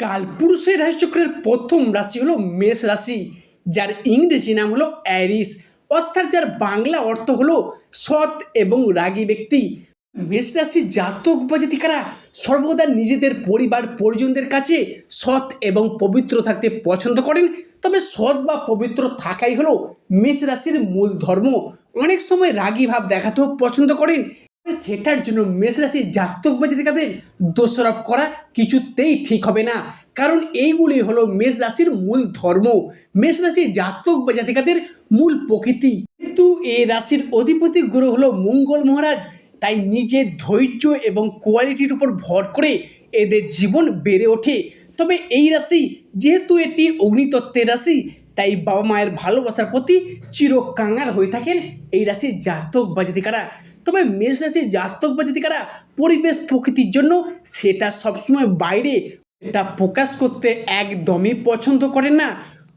কালপুরুষের রাশিচক্রের প্রথম রাশি হলো মেষ রাশি, যার ইংরেজি নাম হলো অ্যারিস অর্থাৎ যার বাংলা অর্থ হলো সৎ এবং রাগী ব্যক্তি। মেষ রাশির জাতক বা জাতিকারা সর্বদা নিজেদের পরিবার, পরিজনদের কাছে সৎ এবং পবিত্র থাকতে পছন্দ করেন। তবে সৎ বা পবিত্র থাকাই হলো মেষ রাশির মূল ধর্ম। অনেক সময় রাগী ভাব দেখাতেও পছন্দ করেন সেটার জন্য মেষ রাশির জাতক বা জাতিকাদের দোষারোপ করা কিছুতেই ঠিক হবে না। কারণ এইগুলি হলো মেষ রাশির মূল ধর্ম। মেষ রাশির জাতক বা জাতিকাদের মূল প্রকৃতি। কিন্তু এই রাশির অধিপতি গ্রহ হলো মঙ্গল মহারাজ, তাই নিজের ধৈর্য এবং কোয়ালিটির উপর ভর করে এদের জীবন বেড়ে ওঠে। তবে এই রাশি যেহেতু এটি অগ্নিতত্ত্বের রাশি, তাই বাবা মায়ের ভালোবাসার প্রতি চির কাঙাল হয়ে থাকেন এই রাশির জাতক বা জাতিকারা। তবে মেষ রাশির জাতক বা জাতিকারা পরিবেশ প্রকৃতির জন্য সেটা সবসময় বাইরে এটা প্রকাশ করতে একদমই পছন্দ করেন না।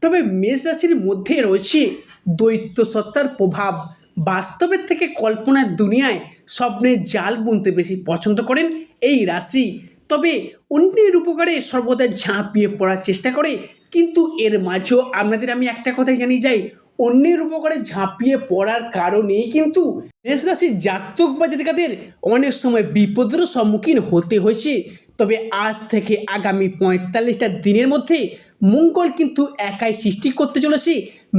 তবে মেষ রাশির মধ্যে রয়েছে দৈত্য সত্তার প্রভাব। বাস্তবের থেকে কল্পনার দুনিয়ায় স্বপ্নের জাল বুনতে বেশি পছন্দ করেন এই রাশি। তবে অন্যের উপকারে সর্বদা ঝাঁপিয়ে পড়ার চেষ্টা করে। কিন্তু এর মাঝেও আপনাদের আমি একটা কথাই জানিয়ে যাই অন্যের উপকারে ঝাঁপিয়ে পড়ার কারণেই কিন্তু মেষ রাশির জাতক বা জাতিকাদের অনেক সময় বিপদেরও সম্মুখীন হতে হয়েছে। তবে আজ থেকে আগামী পঁয়তাল্লিশটা দিনের মধ্যে মঙ্গল কিন্তু একাই সৃষ্টি করতে চলেছে।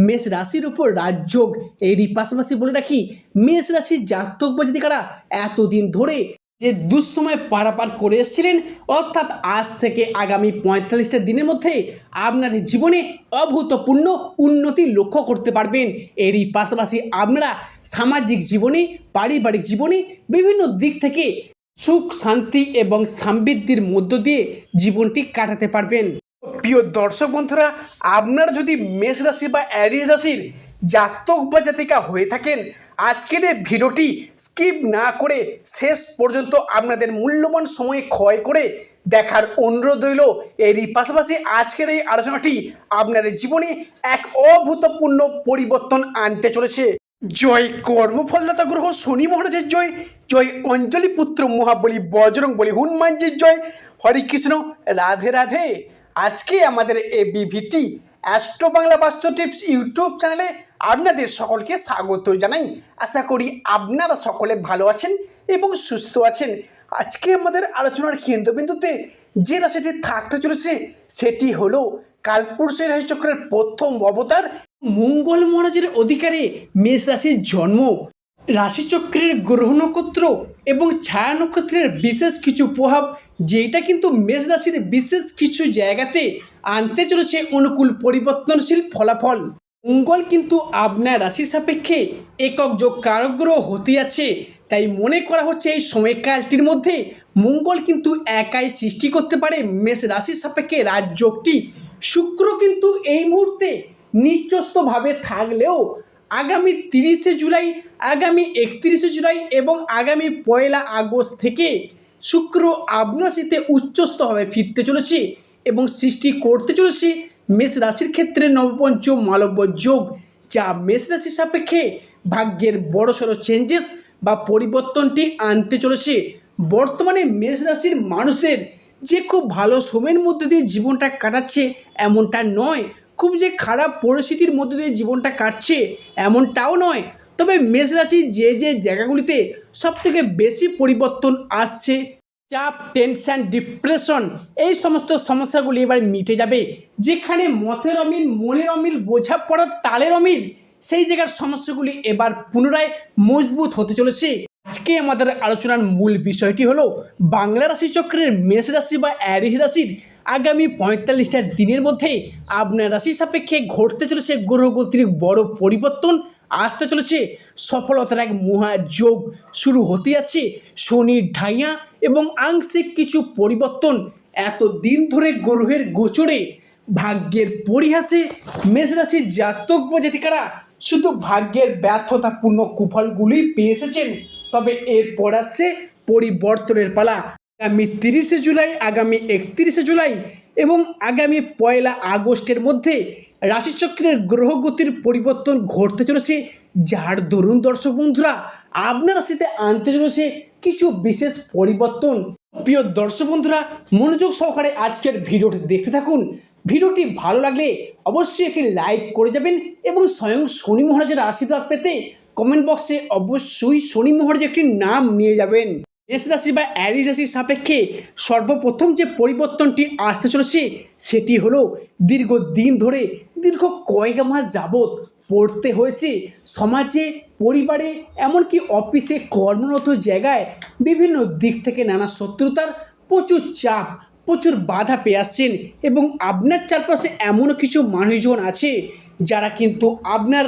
মেষ রাশির উপর রাজযোগ, এরই পাশাপাশি বলে রাখি, মেষ রাশির জাতক বা জাতিকারা এতদিন ধরে যে দুঃসময় পারাপার করে এসেছিলেন, অর্থাৎ আজ থেকে আগামী পঁয়তাল্লিশটা দিনের মধ্যে আপনাদের জীবনে অভূতপূর্ণ উন্নতি লক্ষ্য করতে পারবেন। এরই পাশাপাশি আপনারা সামাজিক জীবনে, পারিবারিক জীবনে বিভিন্ন দিক থেকে সুখ, শান্তি এবং সমৃদ্ধির মধ্য দিয়ে জীবনটি কাটাতে পারবেন। প্রিয় দর্শক বন্ধুরা, আপনারা যদি মেষ রাশি বা অ্যারিস রাশির জাতক বা জাতিকা হয়ে থাকেন আজকের এই ভিডিওটি স্কিপ না করে শেষ পর্যন্ত আপনাদের মূল্যবান সময় ক্ষয় করে দেখার অনুরোধ রইল। এরই পাশাপাশি আজকের এই আলোচনাটি আপনাদের জীবনে এক অভূতপূর্ণ পরিবর্তন আনতে চলেছে। জয় কর্মফলদাতা গ্রহ শনি মহারাজের জয় জয় অঞ্জলি পুত্র মহাবলী বজরং বলি হনুমানজির জয়। হরে কৃষ্ণ, রাধে রাধে। আজকে আমাদের এ বিভিটি অ্যাস্ট্রো বাংলা বাস্তু টিপস ইউটিউব চ্যানেলে আপনাদের সকলকে স্বাগত জানাই। আশা করি আপনারা সকলে ভালো আছেন এবং সুস্থ আছেন। আজকে আমাদের আলোচনার কেন্দ্রবিন্দুতে যে রাশিটি থাকতে চলেছে, সেটি হলো কালপুরুষের রাশিচক্রের প্রথম অবতার মঙ্গল মহারাজের অধিকারে মেষ রাশির জন্ম। রাশিচক্রের গ্রহ নক্ষত্র এবং ছায়া নক্ষত্রের বিশেষ কিছু প্রভাব যেটা কিন্তু মেষ রাশির বিশেষ কিছু জায়গাতে আনতে চলেছে অনুকূল পরিবর্তনশীল ফলাফল। মঙ্গল কিন্তু আপনার রাশির সাপেক্ষে একক যোগ কারগ্রহ হতে যাচ্ছে তাই মনে করা হচ্ছে এই সময়কালটির মধ্যে মঙ্গল কিন্তু একাই সৃষ্টি করতে পারে মেষ রাশির সাপেক্ষে রাজযোগটি। শুক্র কিন্তু এই মুহূর্তে নিচস্থভাবে থাকলেও আগামী তিরিশে জুলাই, আগামী একত্রিশে জুলাই এবং আগামী পয়লা আগস্ট থেকে শুক্র আবনাশিতে উচ্চস্থভাবে ফিরতে চলেছে। এবং সৃষ্টি করতে চলেছে মেষ রাশির ক্ষেত্রে নবপঞ্চ মালব্য যোগ, যা মেষ রাশির সাপেক্ষে ভাগ্যের বড়সড় চেঞ্জেস বা পরিবর্তনটি আনতে চলেছে। বর্তমানে মেষ রাশির মানুষদের যে খুব ভালো সময়ের মধ্যে দিয়ে জীবনটা কাটাচ্ছে এমনটা নয়। খুব যে খারাপ পরিস্থিতির মধ্যে দিয়ে জীবনটা কাটছে এমনটাও নয়। তবে মেষ রাশির যে যে জায়গাগুলিতে সবথেকে বেশি পরিবর্তন আসছে চাপ টেনশন ডিপ্রেশন এই সমস্ত সমস্যাগুলি এবার মিটে যাবে। যেখানে মথের অমিল, মনের অমিল বোঝাপড়ার তালের অমিল, সেই জায়গার সমস্যাগুলি এবার পুনরায় মজবুত হতে চলেছে। আজকে আমাদের আলোচনার মূল বিষয়টি হলো, বাংলা রাশি চক্রের মেষ রাশি বা অ্যারিস রাশির আগামী পঁয়তাল্লিশটা দিনের মধ্যে আপনার রাশির সাপেক্ষে ঘটতে চলেছে গ্রহগতির বড় পরিবর্তন আসতে চলেছে। সফলতার এক মহাযোগ শুরু হতে যাচ্ছে। শনির ঢাইয়া এবং আংশিক কিছু পরিবর্তন এত দিন ধরে গ্রহের গোচরে। ভাগ্যের পরিহাসে মেষ রাশির জাতক বা জাতিকারা শুধু ভাগ্যের ব্যর্থতাপূর্ণ কুফলগুলি পেয়ে এসেছেন। তবে এরপর আসছে পরিবর্তনের পালা। আগামী তিরিশে জুলাই, আগামী একত্রিশে জুলাই এবং আগামী পয়লা আগস্টের মধ্যে রাশিচক্রের গ্রহগতির পরিবর্তন ঘটতে চলেছে। যার দরুন দর্শক বন্ধুরা, আপনার রাশিতে আনতে চলেছে কিছু বিশেষ পরিবর্তন। প্রিয় দর্শক বন্ধুরা, মনোযোগ সহকারে আজকের ভিডিওটি দেখতে থাকুন। ভিডিওটি ভালো লাগলে অবশ্যই একটি লাইক করে যাবেন এবং স্বয়ং শনি মহারাজের আশীর্বাদ পেতে কমেন্ট বক্সে অবশ্যই শনি মহারাজের একটি নাম নিয়ে যাবেন। মেষ রাশি বা অ্যারিস রাশির সাপেক্ষে সর্বপ্রথম যে পরিবর্তনটি আসতে চলেছে, সেটি হলো দীর্ঘ দিন ধরে, দীর্ঘ কয়েক মাস যাবৎ পড়তে হয়েছে। সমাজে, পরিবারে, এমনকি অফিসে, কর্মরত জায়গায় বিভিন্ন দিক থেকে নানা শত্রুতার প্রচুর চাপ, প্রচুর বাধা পেয়ে আসছেন এবং আপনার চারপাশে এমনও কিছু মানুষজন আছে যারা কিন্তু আপনার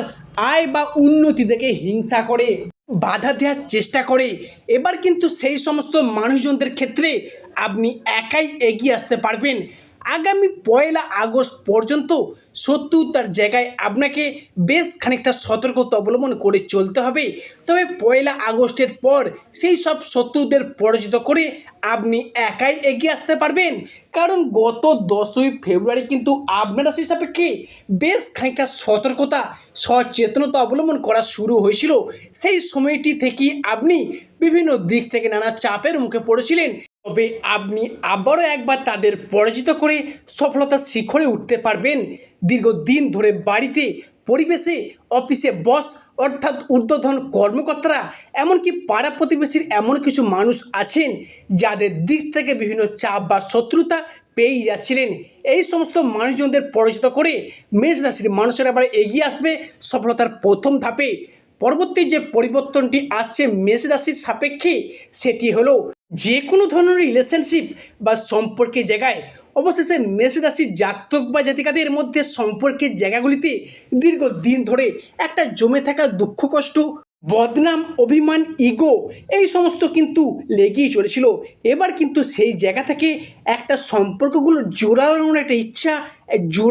আয় বা উন্নতি দেখে হিংসা করে। বাধা দেওয়ার চেষ্টা করে। এবার কিন্তু সেই সমস্ত মানুষজনদের ক্ষেত্রে আপনি একাই এগিয়ে আসতে পারবেন। আগামী পয়লা আগস্ট পর্যন্ত শত্রুতার জায়গায় আপনাকে বেশ খানিকটা সতর্কতা অবলম্বন করে চলতে হবে। তবে পয়লা আগস্টের পর সেই সব শত্রুদের পরাজিত করে আপনি একাই এগিয়ে আসতে পারবেন। কারণ গত দশই ফেব্রুয়ারি কিন্তু আপনারা সেই সাপেক্ষে বেশ খানিকটা সতর্কতা, সচেতনতা অবলম্বন করা শুরু হয়েছিল। সেই সময়টি থেকেই আপনি বিভিন্ন দিক থেকে নানা চাপের মুখে পড়েছিলেন। তবে আপনি আবারও একবার তাদের পরাজিত করে সফলতার শিখরে উঠতে পারবেন। দীর্ঘদিন ধরে বাড়িতে, পরিবেশে, অফিসে বস অর্থাৎ ঊর্ধ্বধন কর্মকর্তারা, এমনকি পাড়া প্রতিবেশীর এমন কিছু মানুষ আছেন যাদের দিক থেকে বিভিন্ন চাপ বা শত্রুতা পেয়েই যাচ্ছিলেন। এই সমস্ত মানুষজনদের পরাজিত করে মেষ রাশির মানুষেরা আবার এগিয়ে আসবে সফলতার প্রথম ধাপে। পরবর্তী যে পরিবর্তনটি আসছে মেষ রাশির সাপেক্ষে, সেটি হলো যে কোনো ধরনের রিলেশনশিপ বা সম্পর্কের জায়গায় অবশেষে মেষ রাশির জাতক বা জাতিকাদের মধ্যে সম্পর্কের জায়গাগুলিতে দীর্ঘদিন ধরে একটা জমে থাকা দুঃখ কষ্ট, বদনাম, অভিমান, ইগো, এই সমস্ত কিন্তু লেগেই চলেছিল। এবার কিন্তু সেই জায়গা থেকে একটা সম্পর্কগুলো জোড়া লাগানোর একটা ইচ্ছা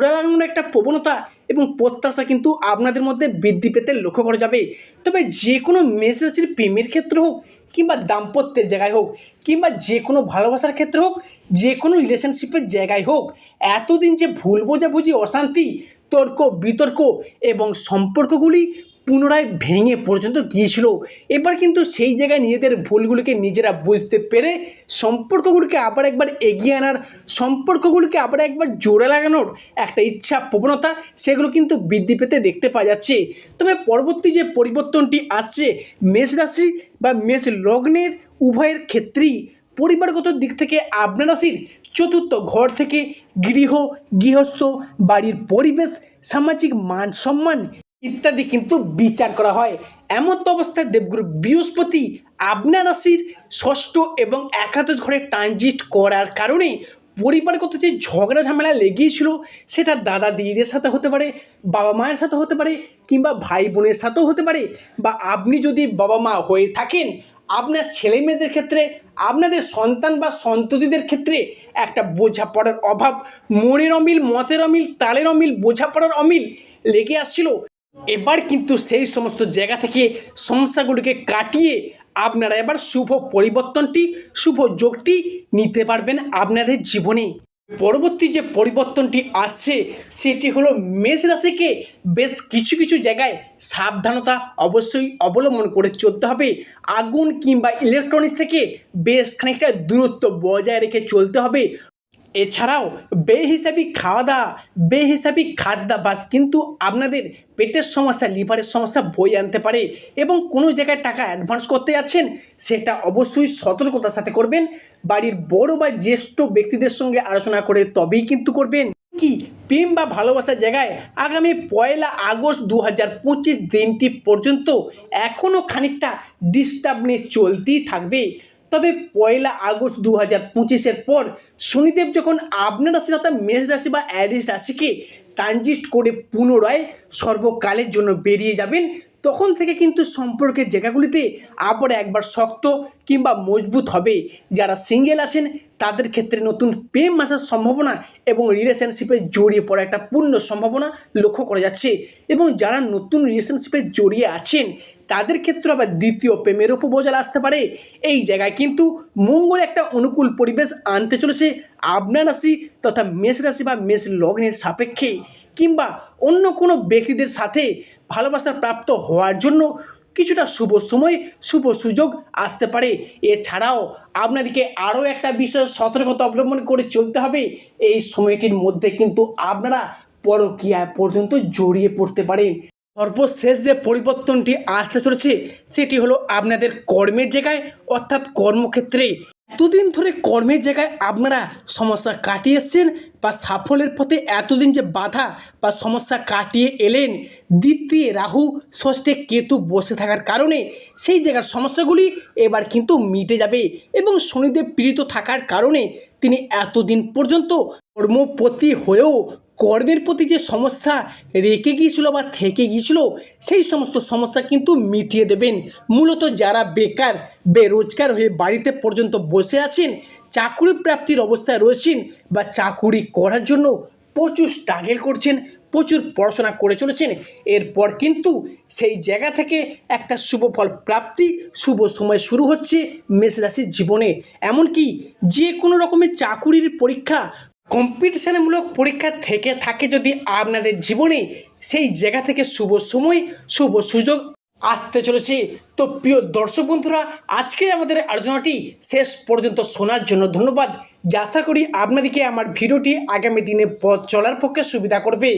লাগানোর একটা প্রবণতা এবং প্রত্যাশা কিন্তু আপনাদের মধ্যে বৃদ্ধি পেতে লক্ষ্য করা যাবে। তবে যে কোনো মেষ রাশির প্রেমের ক্ষেত্রে হোক কিংবা দাম্পত্যের জায়গায় হোক, কিংবা যে কোনো ভালোবাসার ক্ষেত্রে হোক, যে কোনো রিলেশনশিপের জায়গায় হোক, এতদিন যে ভুল বোঝাবুঝি, অশান্তি, তর্ক, বিতর্ক এবং সম্পর্কগুলি পুনরায় ভেঙে পর্যন্ত গিয়েছিল। এবার কিন্তু সেই জায়গায় নিজেদের ভুলগুলিকে নিজেরা বুঝতে পেরে সম্পর্কগুলিকে আবার একবার এগিয়ে আনার, সম্পর্কগুলিকে আবার একবার জোড়া লাগানোর একটা ইচ্ছা, প্রবণতা, সেগুলো কিন্তু বৃদ্ধি পেতে দেখতে পাওয়া যাচ্ছে। তবে পরবর্তী যে পরিবর্তনটি আসছে, মেষ রাশি বা মেষ লগ্নের উভয়ের ক্ষেত্রেই পরিবারগত দিক থেকে আপনার রাশির চতুর্থ ঘর থেকে গৃহ, গৃহস্থ, বাড়ির পরিবেশ, সামাজিক মান সম্মান ইত্যাদি কিন্তু বিচার করা হয়। এমন তো অবস্থায় দেবগুরু বৃহস্পতি আপনার রাশির ষষ্ঠ এবং একাদশ ঘরে ট্রানজিট করার কারণে পরিবারগত যে ঝগড়া ঝামেলা লেগেছিল, সেটা দাদা দিদিদের সাথে হতে পারে, বাবা মায়ের সাথে হতে পারে, কিংবা ভাই বোনের সাথেও হতে পারে, বা আপনি যদি বাবা মা হয়ে থাকেন, আপনার ছেলে মেয়েদের ক্ষেত্রে, আপনাদের সন্তান বা সন্ততিদের ক্ষেত্রে একটা বোঝাপড়ার অভাব, মনের অমিল, মতের অমিল, তালের অমিল, বোঝাপড়ার অমিল লেগে আসছিল। এবার কিন্তু সেই সমস্ত জায়গা থেকে সমস্যাগুলিকে কাটিয়ে আপনারা এবার শুভ পরিবর্তনটি, শুভ যোগটি নিতে পারবেন আপনাদের জীবনে। পরবর্তী যে পরিবর্তনটি আসছে, সেটি হলো মেষ রাশিকে বেশ কিছু কিছু জায়গায় সাবধানতা অবশ্যই অবলম্বন করে চলতে হবে। আগুন কিংবা ইলেকট্রনিক্স থেকে বেশ খানিকটা দূরত্ব বজায় রেখে চলতে হবে। এছাড়াও বেহিসাবি খাওয়া দাওয়া বেহিসাবি খাদ্যাভ্যাস কিন্তু আপনাদের পেটের সমস্যা, লিভারের সমস্যা বই আনতে পারে এবং কোনো জায়গায় টাকা অ্যাডভান্স করতে যাচ্ছেন, সেটা অবশ্যই সতর্কতার সাথে করবেন। বাড়ির বড় বা জ্যেষ্ঠ ব্যক্তিদের সঙ্গে আলোচনা করে তবেই কিন্তু করবেন। কি প্রেম বা ভালোবাসার জায়গায় আগামী পয়লা আগস্ট দু হাজার পঁচিশ দিনটি পর্যন্ত এখনও খানিকটা ডিস্টার্বনেস চলতেই থাকবে। তবে পয়লা আগস্ট দু হাজার পঁচিশের পর শনিদেব যখন আপনার রাশি অর্থাৎ মেষ রাশি বা অ্যারিস রাশিকে ট্রানজিস্ট করে পুনরায় সর্বকালের জন্য বেরিয়ে যাবেন তখন থেকে কিন্তু সম্পর্কের জায়গাগুলিতে আবার একবার শক্ত কিংবা মজবুত হবে। যারা সিঙ্গেল আছেন, তাদের ক্ষেত্রে নতুন প্রেম আসার সম্ভাবনা এবং রিলেশনশিপে জড়িয়ে পড়া একটা পূর্ণ সম্ভাবনা লক্ষ্য করা যাচ্ছে। এবং যারা নতুন রিলেশনশিপে জড়িয়ে আছেন, তাদের ক্ষেত্রে আবার দ্বিতীয় প্রেমের উপবোজাল আসতে পারে। এই জায়গায় কিন্তু মঙ্গল একটা অনুকূল পরিবেশ আনতে চলেছে আপনার রাশি তথা মেষ রাশি বা মেষ লগ্নের সাপেক্ষে। কিংবা অন্য কোনো ব্যক্তিদের সাথে ভালোবাসার প্রাপ্ত হওয়ার জন্য কিছুটা শুভ সময়, শুভ সুযোগ আসতে পারে। এছাড়াও আপনাদেরকে আরও একটা বিষয় সতর্কতা অবলম্বন করে চলতে হবে। এই সময়টির মধ্যে কিন্তু আপনারা পরকীয়া পর্যন্ত জড়িয়ে পড়তে পারেন। সর্বশেষ যে পরিবর্তনটি আসতে চলেছে, সেটি হলো আপনাদের কর্মের জায়গায়, অর্থাৎ কর্মক্ষেত্রে। এতদিন ধরে কর্মের জায়গায় আপনারা সমস্যা কাটিয়ে এসছেন বা সাফল্যের পথে এতদিন যে বাধা বা সমস্যা কাটিয়ে এলেন, দ্বিতীয় রাহু, ষষ্ঠে কেতু বসে থাকার কারণে সেই জায়গার সমস্যাগুলি এবার কিন্তু মিটে যাবে এবং শনিদেব পীড়িত থাকার কারণে তিনি এতদিন পর্যন্ত কর্মপতি হয়েও কর্মের প্রতি যে সমস্যা রেখে গিয়েছিল বা থেকে গিয়েছিল, সেই সমস্ত সমস্যা কিন্তু মিটিয়ে দেবেন। মূলত যারা বেকার, বেরোজগার হয়ে বাড়িতে পর্যন্ত বসে আছেন চাকুরি প্রাপ্তির অবস্থায় রয়েছেন বা চাকুরি করার জন্য প্রচুর স্ট্রাগল করছেন, প্রচুর পড়াশোনা করে চলেছেন। এরপর কিন্তু সেই জায়গা থেকে একটা শুভ ফল প্রাপ্তি, শুভ সময় শুরু হচ্ছে মেষ রাশির জীবনে। এমনকি যে কোনো রকমের চাকুরির পরীক্ষা কম্পিটিশনমূলক পরীক্ষা থেকে থাকে যদি আপনাদের জীবনে সেই জায়গা থেকে শুভ সময়, শুভ সুযোগ আসতে চলেছে। তো প্রিয় দর্শক বন্ধুরা আজকে আমাদের আলোচনাটি শেষ পর্যন্ত শোনার জন্য ধন্যবাদ। যা আশা করি আপনাদেরকে আমার ভিডিওটি আগামী দিনে পথ চলার পক্ষে সুবিধা করবে।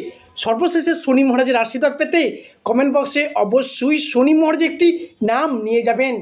সর্বশেষে শনি মহারাজের আশীর্বাদ পেতে কমেন্ট বক্সে অবশ্যই শনি মহারাজ একটি নাম নিয়ে যাবেন।